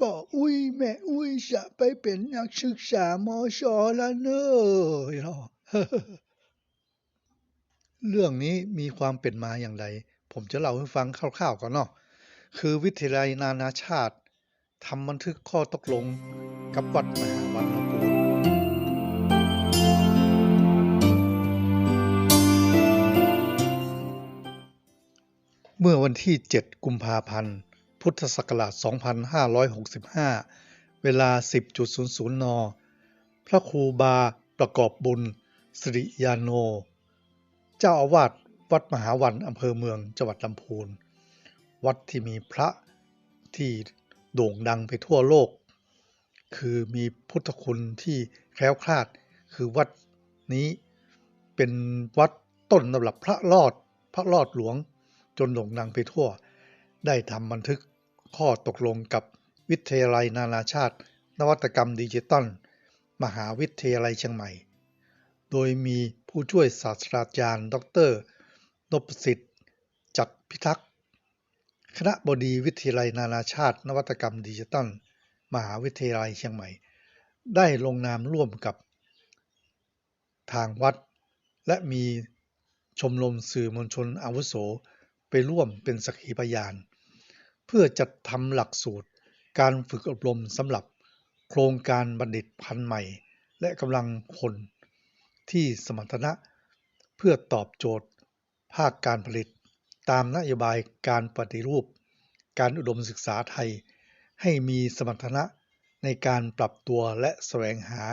ป่ออุ้ยแม่อุ้ยจะไปเป็นนักศึกษามอชอละเนอเนาะเรื่องนี้มีความเป็นมาอย่างไร ผมจะเล่าให้ฟังคร่าวๆก่อนเนาะคือวิทยาลัยนานาชาติทำบันทึกข้อตกลงกับวัดมหาวันลำพูนเมื่อวันที่ 7 กุมภาพันธ์ พุทธศักราช 2565 เวลา 10.00 น พระครูบาประกอบบุญสิริยาโน เจ้าอาวาสวัดมหาวันอำเภอเมืองจังหวัดลำพูน วัดที่มีพระที่โด่งดังไปทั่วโลก คือมีพุทธคุณที่แคล้วคลาด คือวัดนี้เป็นวัดต้นตำรับพระรอด พระรอดหลวงจนโด่งดังไปทั่ว ได้ทำบันทึกข้อตกลงกับวิทยาลัยนานาชาติ นวัตกรรมดิจิตอลมหาวิทยาลัยเชียงใหม่ โดยมีผู้ช่วยศาสตราจารย์ ดรนพสิทธิ์จัดพิทักษ์ คณะบดีวิทยาลัยนานาชาติ นวัตกรรมดิจิตอลมหาวิทยาลัยเชียงใหม่ ได้ลงนามร่วมกับทางวัด และมีชมรมสื่อมวลชนอาวุโสไปร่วมเป็นสักขีพยาน เพื่อจัดทำหลักสูตร การฝึกอบรมสำหรับโครงการบัณฑิตพันธุ์ใหม่ และกำลังคนที่สมรรถนะ เพื่อตอบโจทย์ ภาคการผลิต ตามนโยบายการปฏิรูป การอุดมศึกษาไทย ให้มีสมรรถนะในการปรับตัวและแสวงหา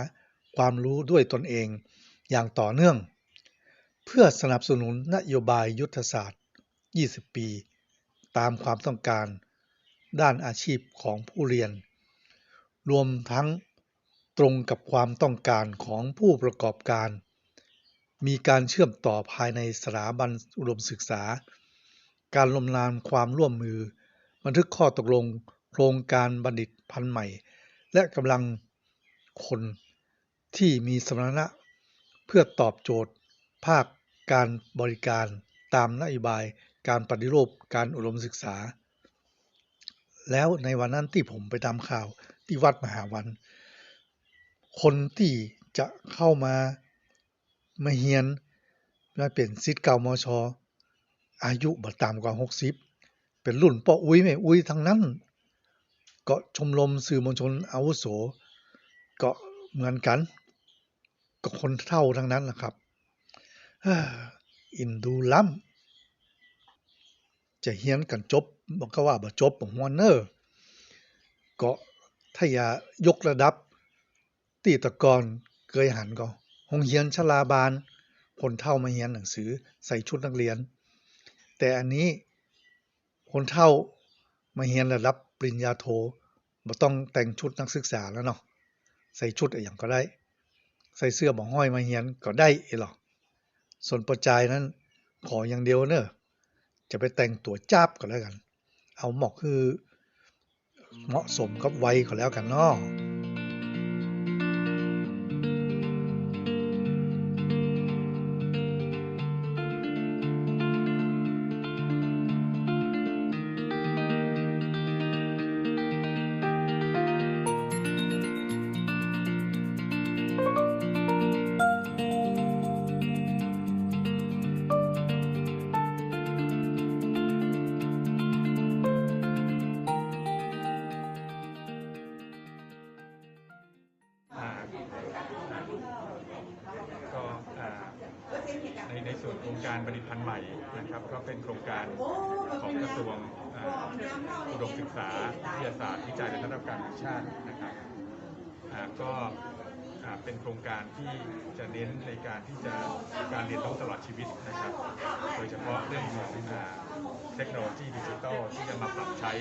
ความรู้ด้วยตนเองอย่างต่อเนื่อง เพื่อสนับสนุนนโยบายยุทธศาสตร์ 20 ปี ตามความต้องการ ด้านอาชีพของผู้เรียน รวมทั้งตรงกับความต้องการของผู้ประกอบการ มีการเชื่อมต่อภายในสถาบันอุดมศึกษา การลงนามความร่วมมือ บันทึกข้อตกลงโครงการบัณฑิตพันธุ์ใหม่ และกำลังคนที่มีสมรรถนะเพื่อตอบโจทย์ ภาคการบริการตามนโยบายการปฏิรูปการอุดมศึกษา แล้วในวันนั้นที่ผมไปทำข่าวที่วัดมหาวัน คนที่จะเข้ามามาเฮียนมาเป็นศิษย์เก่ามอชออายุบ่ต่ำกว่า60เป็นรุ่นป้ออุ้ยแม่อุ้ยทั้งนั้นก็ชมรมสื่อมวลชนอาวุโสก็เหมือนกันก็คนเท่าทั้งนั้นนะครับอินดูล้ำ จะเฮียนกันจบบอกก็ว่าบ่จบบ่ม่วนเน้อก็ถ้าอย่ายกระดับตีตะกอนเคยหันก็โรงเรียนชลาบาลคนเฒ่ามาเรียนหนังสือใส่ชุดนักเรียน แต่อันนี้คนเฒ่ามาเรียนระดับปริญญาโทบ่ต้องแต่งชุดนักศึกษาแล้วเนาะใส่ชุดอะหยังก็ได้ ใส่เสื้อบ่ห้อยมาเรียนก็ได้อีหรอกส่วนประจายนั้นขออย่างเดียวเน้อ จะไปแต่งตัวจ้าบก็แล้วกัน เอาเหมาะคือ เหมาะสมกับวัยก็แล้วกันเนาะ ก็ในในส่วนโครงการผลิตภัณฑ์ใหม่นะครับ ก็เป็นโครงการของกระทรวงอุดมศึกษาวิทยาศาสตร์วิจัยและพัฒนาการแห่งชาตินะครับก็เป็นโครงการที่จะเน้นในการที่จะการเรียนรู้ตลอดชีวิตนะครับ โดยเฉพาะเรื่องของอ่าเทคโนโลยีดิจิทัลที่จะมาปรับใช้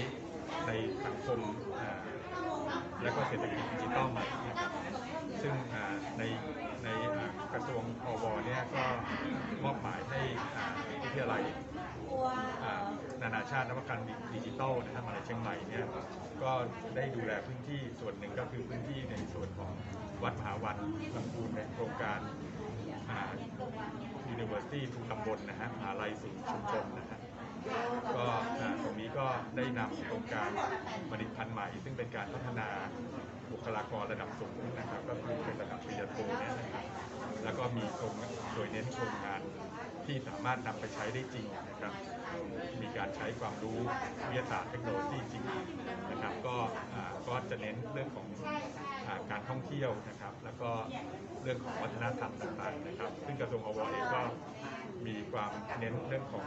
ในสังคมและก็เศรษฐกิจดิจิทัลใหม่นะครับซึ่งในในกระทรวงอวเนี่ยก็มอบหมายให้วิทยาลัยนานาชาตินวัตกรรมดิจิทัลนะครับมาลัยเชียงใหม่เนี่ยก็ได้ดูแลพื้นที่ส่วนหนึ่งก็คือพื้นที่ในส่วนของวัดมหาวันลำพูนในโครงการอ่า University ทุกตำบลนะฮะมหาลัยสู่ชุมชนนะฮะ ก็ตรงนี้ก็ได้นำโครงการผลิตภัณฑ์ใหม่ ซึ่งเป็นการพัฒนาบุคลากรระดับสูงนะครับ ก็คือเป็นระดับปริญญาโทเนี่ยนะครับแล้วก็มีโครงโดยเน้นโครงงานที่สามารถนำไปใช้ได้จริงนะครับ มีการใช้ความรู้วิทยาศาสตร์เทคโนโลยีจริงนะครับก็ก็จะเน้นเรื่องของอการท่องเที่ยวนะครับ แล้วก็เรื่องของวัฒนธรรมต่างๆนะครับ ซึ่งกระทรวงอวเองก็มีความเน้นเรื่องของ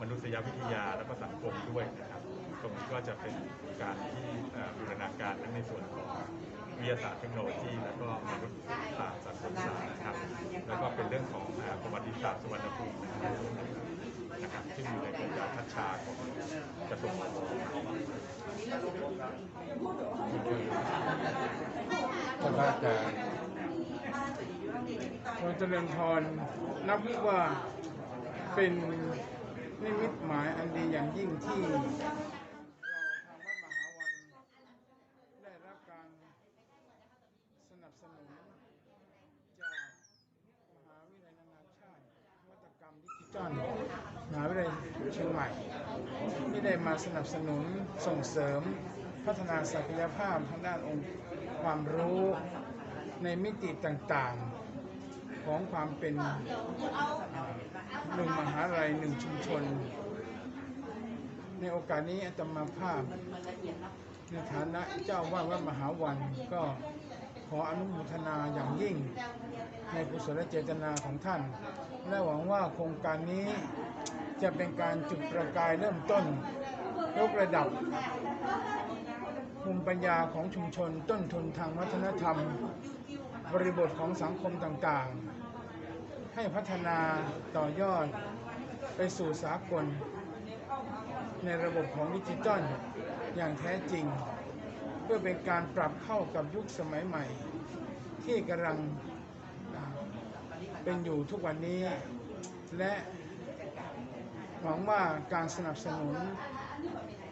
มนุษยวิทยาและก็สังคมด้วยนะครับตรงนี้ก็จะเป็นการที่บูรณาการทั้งในส่วนของวิทยาศาสตร์เทคโนโลยีแล้วก็มนุษยศาสตร์สังคมศาสตร์นะครับ แล้วก็เป็นเรื่องของประวัติศาสตร์สุวรรณภูมินะครับนะครับที่อยู่ในโครงการทัชชาของกระทรวงอวท่านพระอาจารย์เราเจริญพรนับว่าเป็น นิมิตหมายอันดีอย่างยิ่งที่เราทางวัดมหาวันได้รับการสนับสนุนจากมหาวิทยาลัยนานาชาติวัตกรรมดิจิทัลมหาวิทยาลัยเชียงใหม่ ที่ได้มาสนับสนุนส่งเสริมพัฒนาศักยภาพทางด้านองค์ความรู้ในมิติต่างๆของความเป็น หนึ่งมหาลัยหนึ่งชุมชน ในโอกาสนี้อาตมาภาพ ในฐานะเจ้าว่าวัดมหาวันก็ขออนุโมทนาอย่างยิ่ง ในกุศลเจตนาของท่าน และหวังว่าโครงการนี้จะเป็นการจุดประกายเริ่มต้น ยกระดับภูมิปัญญาของชุมชนต้นทุนทางวัฒนธรรม บริบทของสังคมต่างๆ ให้พัฒนาต่อยอดไปสู่สากล ในระบบของดิจิตอลอย่างแท้จริง เพื่อเป็นการปรับเข้ากับยุคสมัยใหม่ ที่กำลังเป็นอยู่ทุกวันนี้ และหวังว่าการสนับสนุน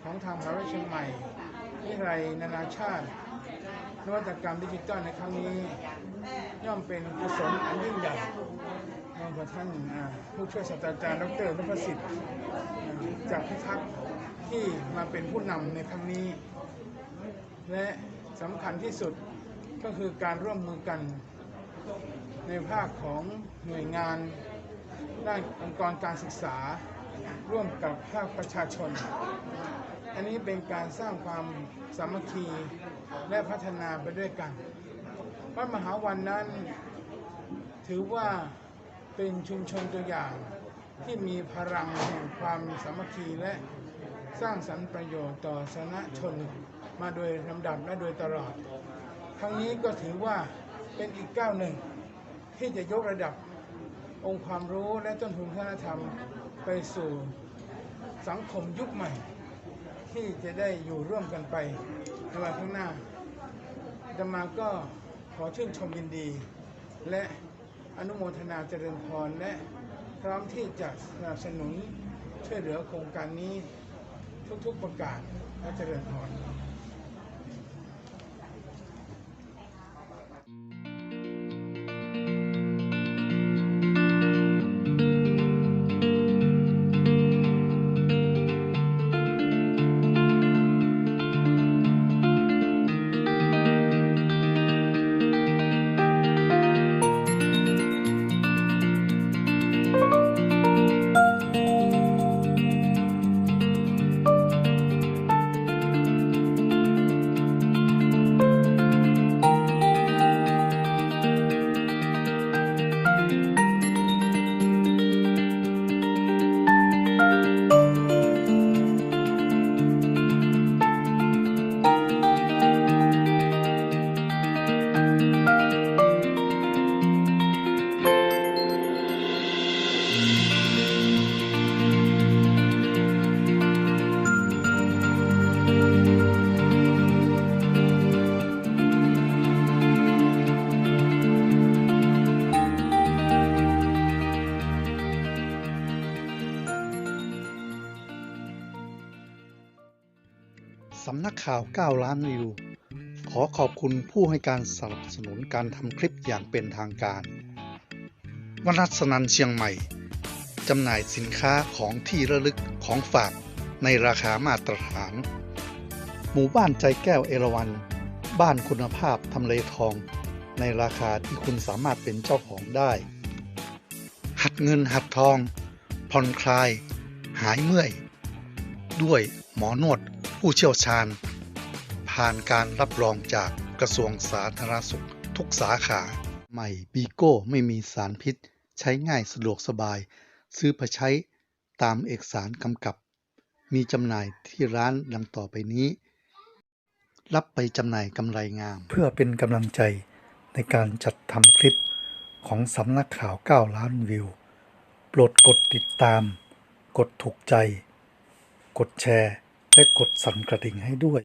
ของทางมหาวิทยาลัยเชียงใหม่วิทยาลัยนานาชาติ นวัตกรรมดิจิตอลในครั้งนี้ ย่อมเป็นกุศลอันยิ่งใหญ่ นพระท่านอ่าผู้ช่วยศาสตราจารย์ดรนพสิทธิ์จากพิทักษ์ที่มาเป็นผู้นำในครั้งนี้ และสำคัญที่สุดก็คือการร่วมมือกันในภาคของหน่วยงานด้านองค์กรการศึกษา ร่วมกับภาคประชาชน อันนี้เป็นการสร้างความสามัคคีและพัฒนาไปด้วยกันวัดมหาวันนั้นถือว่า เป็นชุมชนตัวอย่างที่มีพลังแห่งความสามัคคีและสร้างสรรค์ประโยชน์ต่อสาธารณชนมาโดยลำดับและโดยตลอด ครั้งนี้ก็ถือว่าเป็นอีกก้าวหนึ่ง ที่จะยกระดับองค์ความรู้และต้นทุนวัฒนธรรมไปสู่สังคมยุคใหม่ ที่จะได้อยู่ร่วมกันไปในวันข้างหน้าอาตมาก็ขอชื่นชมยินดี และ อนุโมทนาเจริญพรและพร้อมที่จะสนับสนุนช่วยเหลือโครงการนี้ทุกๆประกาศและเจริญพร ข่าว 9 ล้านวิว ขอขอบคุณผู้ให้การสนับสนุนการทำคลิปอย่างเป็นทางการ วนัสนันเชียงใหม่ จำหน่ายสินค้าของที่ระลึกของฝากในราคามาตรฐาน หมู่บ้านใจแก้วเอราวัน บ้านคุณภาพทำเลทอง ในราคาที่คุณสามารถเป็นเจ้าของได้ หัดเงินหัดทอง ผ่อนคลาย หายเมื่อย ด้วยหมอนวดผู้เชี่ยวชาญ ผ่านการรับรองจากกระทรวงสาธารณสุข ทุกสาขา ใหม่บีโก้ไม่มีสารพิษ ใช้ง่ายสะดวกสบาย ซื้อไปใช้ตามเอกสารกำกับ มีจำหน่ายที่ร้านดังต่อไปนี้ รับไปจำหน่ายกำไรงาม เพื่อเป็นกำลังใจในการจัดทำคลิปของสำนักข่าว 9 ล้านวิว โปรดกดติดตาม กดถูกใจ กดแชร์ และกดสั่นกระดิ่งให้ด้วย